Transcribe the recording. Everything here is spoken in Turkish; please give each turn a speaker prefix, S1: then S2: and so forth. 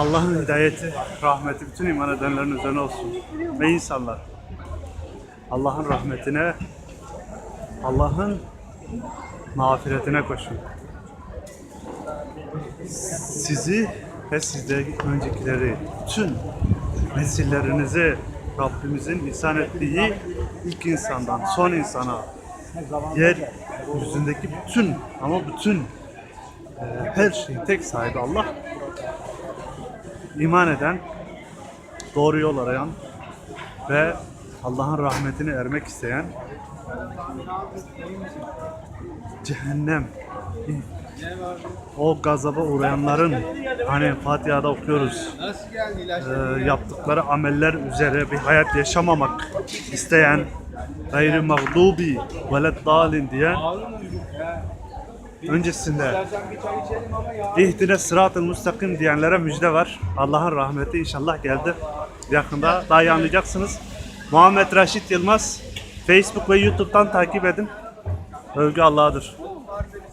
S1: Allah'ın hidayeti, rahmeti bütün iman edenlerin üzerine olsun. Ve insanlar Allah'ın rahmetine, Allah'ın mağfiretine koşun. Sizi ve sizden öncekileri, bütün nesillerinizi Rabbimizin ihsan ettiği ilk insandan son insana yer yüzündeki bütün ama bütün e, her şeyin tek sahibi Allah iman eden, doğru yol arayan ve Allah'ın rahmetine ermek isteyen cehennem o gazaba uğrayanların hani Fatiha'da okuyoruz e, yaptıkları ameller üzere bir hayat yaşamamak isteyen gayri mağdubi veleddalin diye öncesinde ihdine sırat-ı müstakim diyenlere müjde var. Allah'ın rahmeti inşallah geldi. Yakında daha iyi anlayacaksınız. Muhammed Raşit Yılmaz Facebook ve YouTube'dan takip edin. Övgü Allah'adır.